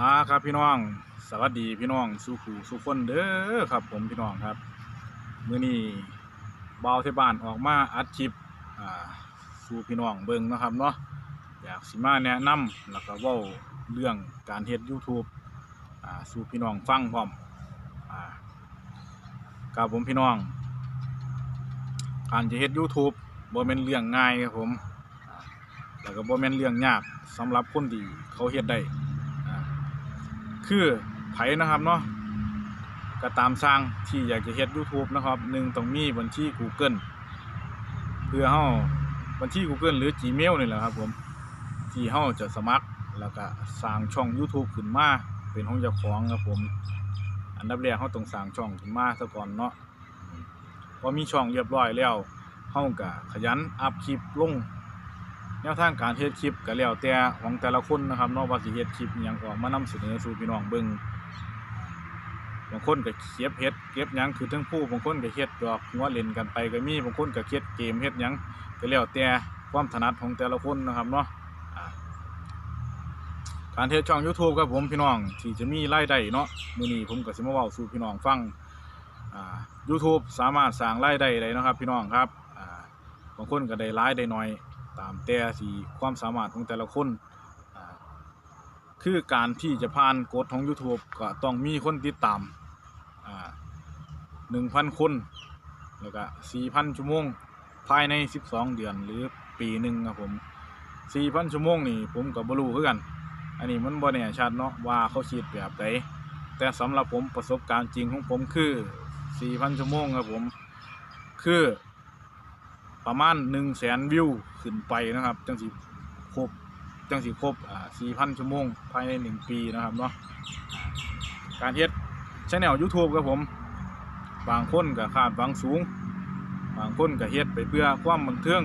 อ่าครับพี่น้อง สวัสดีพี่น้องสุขูสุขคนเด้อครับ ผมพี่น้องครับมื้อนี้เบาวที่บ้านออกมาอัดคลิปอ่าสู่พี่น้องเบิ่งนะครับเนาะอยากสิมาแนะนำแล้วก็เว้าเรื่องการเฮ็ด YouTube อ่าสู่พี่น้องฟังพร้อมอ่ากับผมพี่น้อง การจะเฮ็ด YouTube บ่แม่นเรื่องง่ายครับผมแล้วก็บ่แม่นเรื่องยากสำหรับคนที่เขาเฮ็ดได้ คือไผนะครับเนาะก็ตามสร้างที่อยากจะเฮ็ด YouTube นะครับหนึ่งต้องมีบัญชี Google เพื่อเฮาบัญชี Google หรือ Gmail นี่แหละครับผมที่เฮาจะสมัครแล้วก็สร้างช่อง YouTube ขึ้นมาเป็นของเจ้าของครับผม อันดับแรกเฮาต้องสร้างช่องขึ้นมาซะก่อนเนาะพอมีช่องเรียบร้อยแล้วเฮาก็ขยันอัพคลิปลง นวทางการเฮ็ดคลิปก็แล้วแต่ของแต่ละคนนะครับนาะว่าสิเฮ็ดคลิปอิหยังก็มานำเสนอสู่พี่น้องเบิ่งบางคนก็เก็บเฮ็ดเก็บหยังคือทั้งผู้บางคนก็เฮ็ดดอกหัวเล่นกันไปก็มีบางคนก็เฮ็ดเกมเฮ็ดหยังก็แล้วแต่ความถนัดของแต่ละคนนะครับเนาะการเฮ็ดช่อง YouTube ครับผมพี่น้องที่จะมีรายได้เนาะมื้อนี้ผมก็สิมาเว้าสู่พี่น้องฟังอ่า YouTube สามารถสร้างรายได้ได้นะครับ พี่น้องครับอ่าบางคนก็ได้รายได้น้อย ตามแต่ที่ความสามารถของแต่ละคนคือการที่จะผ่านกฎของ YouTube ก็ต้องมีคนติดตามอ่า1,000คน แล้วก็4,000ชั่วโมง ภายใน12เดือนหรือปีหนึ่งครับผม4,000ชั่วโมงนี่ผมก็บ่รู้คือกัน อันนี้มันบ่แน่ชัดเนาะว่าเขาคิดแบบใดแต่สำหรับผมประสบการณ์จริงของผมคือ4,000ชั่วโมงครับผม คือ ประมาณ100,000วิวขึ้นไปนะครับจังสิครบจังสิครบอ่า4,000ชั่วโมงภายใน 1 ปีนะครับเนาะการเฮ็ดช anel YouTube ครับผมบางคนก็คาดหวังสูง บางคนก็เฮ็ดไปเพื่อความบันเทิง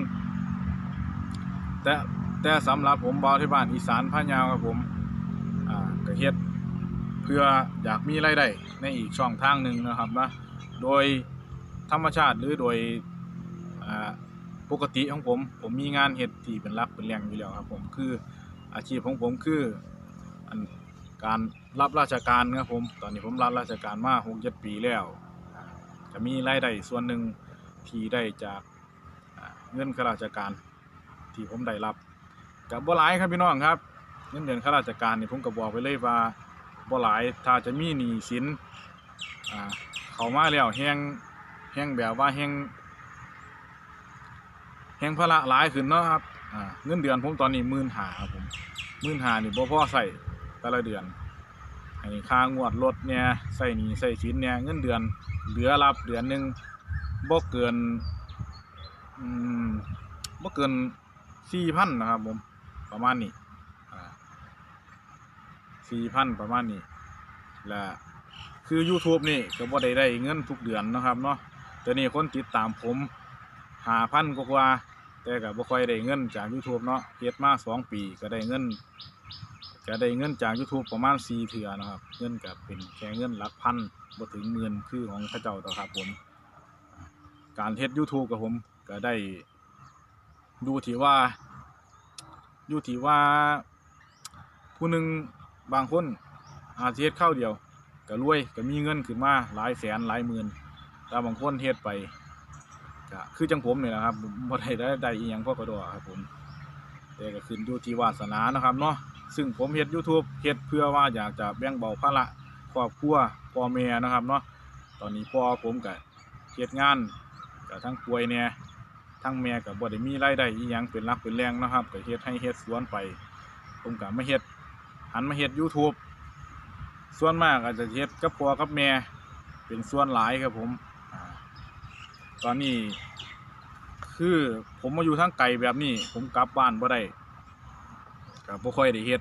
แต่แต่สำหรับผมบ่าวที่บ้านอีสานพะยาวครับผมอ่าก็เฮ็ดเพื่ออยากมีรายได้ในอีกช่องทางหนึ่งนะครับนะโดยธรรมชาติหรือโดยอ่า ปกติของผม ผมมีงานเฮ็ดที่เป็นหลักเป็นแหล่งอยู่แล้วครับผมคืออาชีพของผมคืออันการรับราชการครับผมตอนนี้ผมรับราชการมา6-7ปีแล้ว จะมีรายได้ส่วนหนึ่งที่ได้จากเงินข้าราชการที่ผมได้รับกับบ่หลายครับพี่น้องครับ เงินเดือนข้าราชการนี่ผมก็บอกไปเลยว่าบ่หลายถ้าจะมีหนี้สินเข้ามาแล้วแฮงแฮงแบบว่าแฮง แฮงภาระหลายขึ้นเนาะครับเงินเดือนผมตอนนี้15,000ครับผม15,000นี่บ่พอใช้แต่ละเดือนให้ค่างวดรถเนี่ยใช้หนี้ใช้สินเนี่ยเงินเดือนเหลือรับเดือนหนึ่งบ่เกินบ่เกิน4,000นนะครับผมประมาณนี้สี่พันประมาณนี้และคือ YouTube นี่ก็บ่ได้ได้เงินทุกเดือนนะครับเนาะแต่นี่คนติดตามผมหาพันกว่า แต่ก็บ่ค่อยได้เงินจาก YouTube เนาะเฮ็ดมาสองปีก็ได้เงินก็ได้เงินจาก YouTube ประมาณ4เทื่อนะครับ เงินก็เป็นแค่เงินหลักพันบ่ถึงหมื่นคือของเขาเจ้าต่อครับผม การเฮ็ด YouTube กับผมก็ได้ดูที่ว่าอยู่ที่ว่า ผู้หนึ่งบางคนอาจจะเฮ็ดข้าวเดียวก็รวยก็มีเงินขึ้นมาหลายแสนหลายหมื่นแต่บางคนเฮ็ดไป ก็คือจังผมนี่แหละครับบ่ได้ได้ได้อีหยังพอกระดอครับผมแต่ก็ขึ้นอยู่ที่วาสนานะครับเนาะซึ่งผมเฮ็ด YouTube เฮ็ดเพื่อว่าอยากจะแบ่งเบาภาระครอบครัวพ่อแม่นะครับเนาะตอนนี้พ่อผมก็เฮ็ดงานก็ทั้งป่วยเนี่ยทั้งแม่ก็บ่ได้มีรายได้อีหยังเป็นหลักเป็นแรงนะครับก็เฮ็ดให้เฮ็ดสวนไป ผมก็มาเฮ็ดหันมาเฮ็ด YouTube ส่วนมากอาจจะเฮ็ดกับพ่อกับแม่เป็นส่วนหลายครับผม ตอนนี้ คือผมมาอยู่ทางไกลแบบนี้ ผมกลับบ้านบ่ได้ก็บ่ค่อยได้เฮ็ด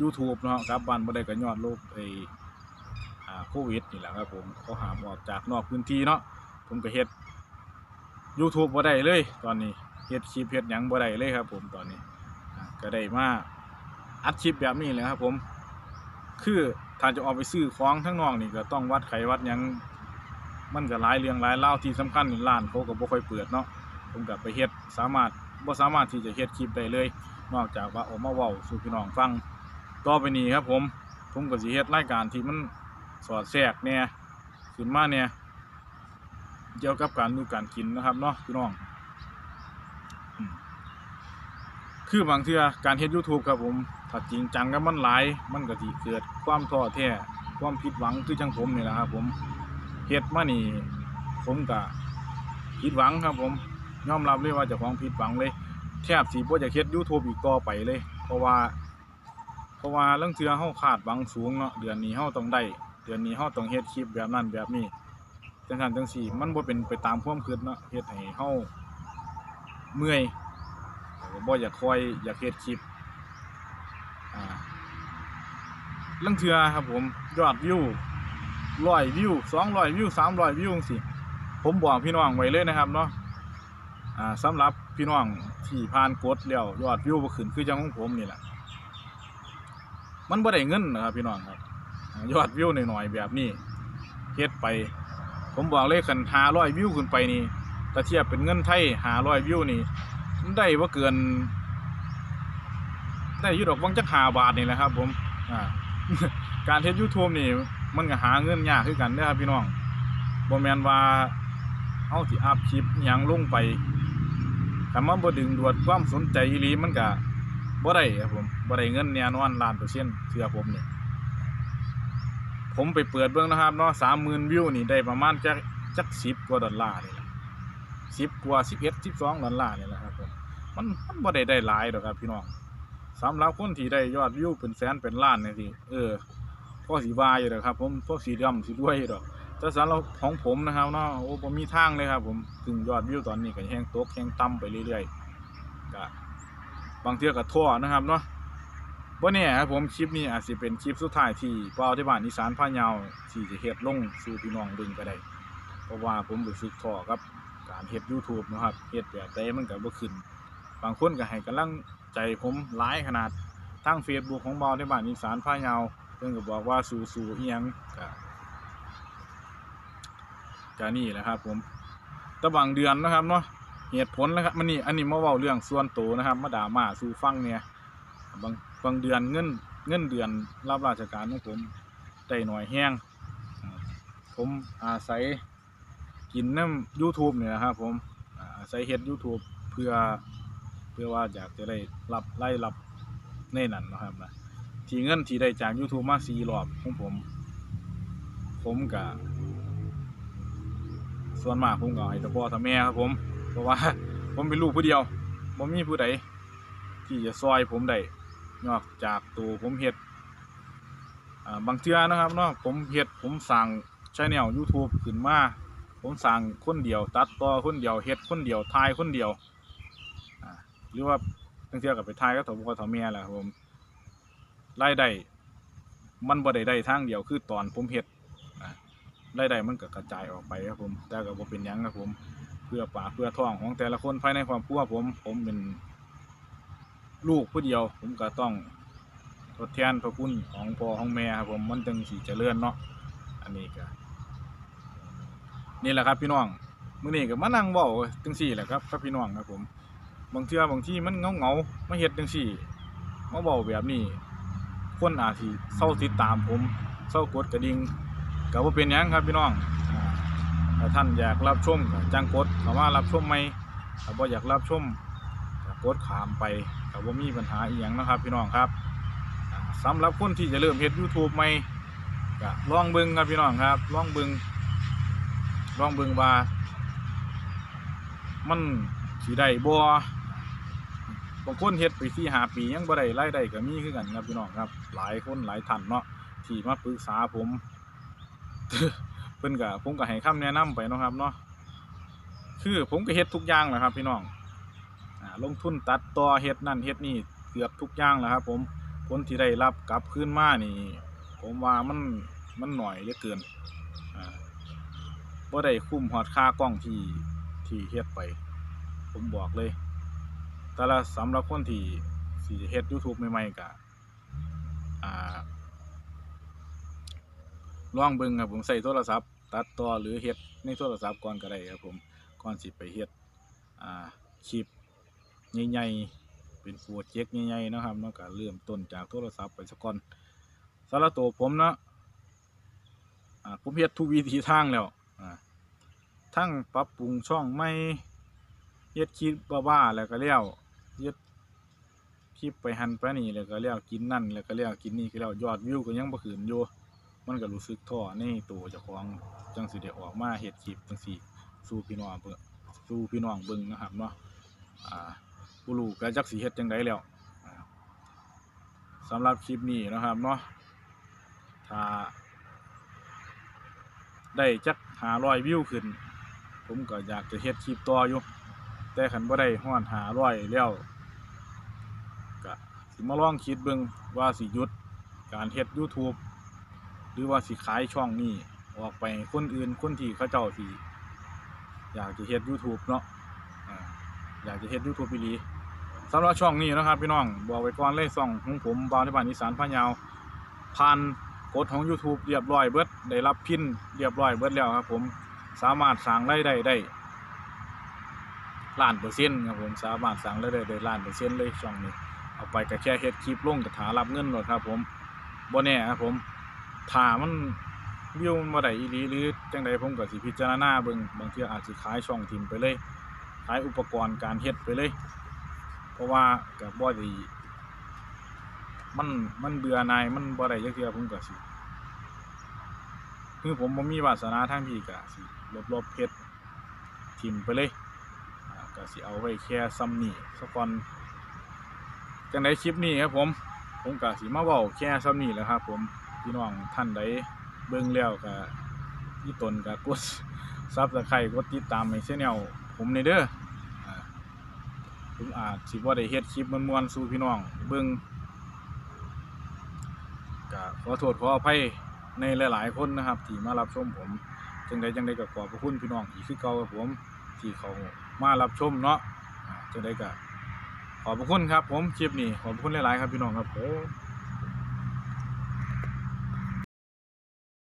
YouTube เนาะกลับบ้านบ่ได้ก็ยอดโรคไอ้โควิดนี่แหละครับผมเขาหามออกจากนอกพื้นที่เนาะผมก็เฮ็ด YouTube บ่ได้เลย ตอนนี้เฮ็ดคลิปเฮ็ดหยังบ่ได้เลยครับ ผมตอนนี้ก็ได้มาอัดคลิปแบบนี้เลยครับผม คือถ้าจะออกไปซื้อของทั้งนอกนี่ก็ต้องวัดไขวัดยัง มันก็หลายเรื่องหลายเล่าที่สำคัญนี่ร้านเขาก็บ่ค่อยเปิดเนาะผมก็ไปเฮ็ดสามารถบ่สามารถที่จะเฮ็ดคลิปได้เลย นอกจากว่าออกมาเว้าสู่พี่น้องฟังต่อไปนี้ครับ ผมผมก็สิเฮ็ดรายการที่มันสอดแทรกแหน่ขึ้นมาเนี่ยเกี่ยวกับการดูการกินนะครับเนาะพี่น้องคือบางเทื่อการเฮ็ด YouTube ครับผมถ้าจริงจังกับมันหลาย มันก็สิเกิดความท้อแท้ความผิดหวังคือจังผมนี่แหละครับผม เฮ็ดมานี่ ผมก็ผิดหวังครับผมยอมรับเลยว่าเจ้าของผิดหวังเลย แทบสิบ่อยากเฮ็ด YouTube อีกต่อไปเลย เพราะว่า เพราะว่าเรื่องเทือเฮาคาดหวังสูงเนาะเดือนนี้เฮาต้องได้เดือนนี้เฮาต้องเฮ็ดคลิปแบบนั้นแบบนี้จังซั่นจังซี่มันบ่เป็นไปตามความคิดเนาะเฮ็ดให้เฮาเมื่อยแล้วก็บ่อยากคอยอยากเฮ็ดคลิปอ่าเรื่องเทือครับผม ยอดวิว 100วิว200วิว300วิวจังซี่ผมบอกพี่น้องไว้เลยนะครับเนาะอ่าสำหรับพี่น้องที่ผ่านกดแล้วยอดวิวบ่ขึ้นคือจังของผมนี่แหละมันบ่ได้เงินนะครับพี่น้องครับยอดวิวหน่อยๆแบบนี้เฮ็ดไป ผมบอกเลยคัน500วิวขึ้นไปนี่ถ้าเทียบเป็นเงินไทย500วิวนี่ได้บ่เกิน ได้ยู่ดอกวังจัก5บาทนี่แหละครับ ผมอ่าการเฮ็ด YouTube นี่ มันก็หาเงินยากคือกันเด้อครับพี่น้องบ่แมนว่าเฮาสิอัพคลิปยังลงไปถ้ามันบ่ดึงดูดความสนใจอีหลีมันก็บ่ได้ครับผมบ่ได้เงินแน่นอนล้านเปอร์เซ็นต์เชื่อผมเนี่ยผมไปเปิดเบิ่งนะครับเนาะสามหมื่นวิวนี่ได้ประมาณจักจักสิบกว่าดอลลาร์นี่แหละสิบกว่าสิบเอ็ดสิบสองดอลลาร์นี่แหละครับผมมันมันบ่ได้ได้หลายดอกครับพี่น้องสำหรับคนที่ได้ยอดวิวเป็นแสนเป็นล้านเนี่ยสิเออ พอสิว่าอยู่ดอกครับ ผมพวกสีดำสิด้วยอยู่ดอกแต่สำหรับของผมนะครับเนาะโอ้ผมมีทางเลยครับ ผมถึงยอดวิวตอนนี้ก็แห้งตกแห้งต่ำไปเรื่อยๆก็บางเทื่อก็ทั่วนะครับเนาะบ่แน่ครับผมคลิปนี้อาจสิเป็นคลิปสุดท้ายที่เป้าที่บ้านอีสานพะเยาวที่จะเฮ็ดลงสู่พี่น้องเบิ่งก็ได้เพราะว่าผมรู้สึกท้อกับ การเฮ็ด YouTube นะครับเฮ็ดแบบใดมันก็บ่ขึ้น บางคนก็ให้กำลังใจผมหลายขนาดทาง Facebook ของเบาที่บ้านอีสานพะเยาว เพิ่นก็บอกว่าสู้ๆอียังก็ก็นี่แหละครับ ผมต่บางเดือนนะครับเนาะเหตุผลนะครับมันนี่อันนี้มาเว้าเรื่องส่วนตัวนะครับ มาด่ามาสู่ฟังเนี่ยบางบางเดือนเงินเงินเดือนรับราชการของผมได้หน่อยแห้งผมอาศัยกินน้ำ YouTube เนี่ยนะครับ ผมอาศัยเฮ็ด YouTube เพื่อเพื่อว่าอยากจะได้รับไล่รับในนั้นนะครับนะ ทีเงินที่ได้จาก YouTube มาสี่รอบของผม ผมกับส่วนมากผมก็ให้ต่พ่อต่แม่ครับผม เพราะว่า ผมเป็นลูกผู้เดียวผมมีผู้ใดที่จะซอยผมได้นอกจากตัวผมเฮ็ดบางเทื่อนะครับเนาะผมเฮ็ดผมสั่งช่อง YouTube ขึ้นมา ผมสั่งคนเดียว ตัดต่อคนเดียวเฮ็ดคนเดียวถ่ายคนเดียวหรือว่าบางเทื่อก็ไปถ่ายก็ถมพ่อถมแม่แหละครับผม รายได้มันบ่ได้ได้ทางเดียวคือตอนผมเฮ็ดรายได้มันก็กระจายออกไปครับผมแต่ก็บ่เป็นยังครับผม เพื่อป่าเพื่อท้องของแต่ละคนภายในครอบครัวผม ผมเป็นลูกผู้เดียว ผมก็ต้องทดแทนพระคุณของพ่อของแม่ครับผมมันจึงสีเจริญเนาะอันนี้ก็นี่แหละครับพี่น้องมื้อนี้ก็มานั่งเว้าจังซี่แหละครับกับพี่น้องครับผม บางเทื่อบางที่มันเงาเงาๆมาเฮ็ดจังซี่มาเว้าแบบนี้ คนอาจสิเศร้าติดตามผมเศร้ากดกระดิ่งก็บ่าเป็นยังครับพี่น้องถ้าท่านอยากรับชมก็จังกดเข้ามารับชมไหมถ้าบ่อยากรับชมก็กดขามไปก็บ่ามีปัญหาอีหยังนะครับ พี่น้องครับอ่าสำหรับคนที่จะเริ่มเฮ็ด YouTube ใหม่ก็ลองเบิ่งครับพี่น้องครับลองเบิ่งลองเบิ่งว่า มันสิได้บ่ บางคนเฮ็ดไปสี่หาปียังบ่ได้รายได้ก็มีคือกันครับพี่น้องครับ หลายคนหลายท่านเนาะที่มาปรึกษาผมเพิ่นก็ผมก็ให้คำแนะนำไปเนาะครับเนาะคือผมก็เฮ็ดทุกอย่างแหละครับ พี่น้องอ่าลงทุนตัดต่อเฮ็ดนั่นเฮ็ดนี่เกือบทุกอย่างแหละครับ ผมผลที่ได้รับกลับคืนมานี่ ผมว่ามันมันหน่อยเหลือเกินอ่าบ่ได้คุ้มฮอดค่ากล้องที่ที่เฮ็ดไป ผมบอกเลย แต่ละสำหรับคนที่สิเฮ็ด YouTube ใหม่ๆก็อ่าลองเบิ่งครับผมใส่โทรศัพท์ ตัดต่อหรือเฮ็ดในโทรศัพท์ก่อนก็ได้ครับผมก่อนสิไปเฮ็ดคลิปใหญ่ๆเป็นโปรเจกต์ใหญ่ๆนะครับเนาะก็เริ่มต้นจากโทรศัพท์ไปสักก่อนสำหรับตัวผมเนาะผมเฮ็ดทุกวิธีทางแล้วทั้งปรับปรุงช่องใหม่เฮ็ดคลิปบ้าๆแล้วก็แล้ว เฮ็ดคลิปไปหันไปนี่แล้วก็แล้วกินนั่นแล้วก็แล้วกินนี่ก็แล้วยอดวิวก็ยังบ่ขึ้นอยู่มันก็รู้สึกท้อในตัวเจ้าของจังสิได้ออกมาเฮ็ดคลิปจังซี่สู่พี่น้องเบิ่งสู่พี่น้องเบิ่งนะครับเนาะอ่าบ่รู้ก็จักสิเฮ็ดจังไดแล้วอ่าสำหรับคลิปนี้นะครับเนาะถ้าได้จักหาร้อยวิวขึ้น ผมก็อยากจะเฮ็ดคลิปต่ออยู่ แต่คันบ่ได้ฮอดหาร้อยแล้วก็สิมาลองคิดเบิ่งว่าสิยุดการเฮ็ด YouTube หรือว่าสิขายช่องนี้ออกไปคนอื่นคนที่เขาเจ้าสิอยากจะเฮ็ด YouTube เนาะอยากจะเฮ็ด YouTube อีหลีสำหรับช่องนี้นะครับพี่น้องบอกไว้ก่อนเลยช่องของผมบาวในบ้านอีสานพะเยาผ่านกฎของ YouTube เรียบร้อยเบิดได้รับพินเรียบร้อยเบิดแล้วครับผมสามารถสร้างรายได้ได้ ล้านเปอร์เซ็นต์ครับผมสามารถสร้างรายได้ได้ล้านเปอร์เซ็นต์เลยช่องนี้เอาไปก็แค่เฮ็ดคลิปลงกับถารับเงินหมดครับ ผมบ่แน่ครับผมถ้ามันวิวมันบ่ได้อีหลีหรือจังใดผมก็สิพิจารณาเบิ่งบางเทื่ออาจสิขายช่องทิมไปเลยขายอุปกรณ์การเฮ็ดไปเลย เพราะว่าก็บ่ได้มันมันเบื่อนายมันบ่ได้จักเทื่อผมก็สิคือผมบ่มีวาสนาทางพี่ก็สิลบๆเพชรทิ่มไปเลย ก็สิเอาไว้แค่ซ้ำนี้ซะก่อนจังไดคลิปนี้ครับผม ผมก็สิมาเว้าแค่ซ้ำนี้แหละครับ ผมพี่น้องท่านใดเบิ่งแล้วก็มีตนก็กด Subscribe กดติดตามให้แนลผมในเด้อผมอาจสิบ่าได้เฮ็ดคลิปมวนๆสู่พี่น้องเบิ่งก็ขอโทษขออภัยในหลาย ๆ คนนะครับ ที่มารับชมผม จังใดจังใดก็ขอบพระคุณพี่น้องอีกคือเก่าครับผมที่เขา มารับชมเนาะจะได้กับขอบคุณครับผมคลิปนี้ขอบคุณหลาย ๆ ครับพี่น้องครับผม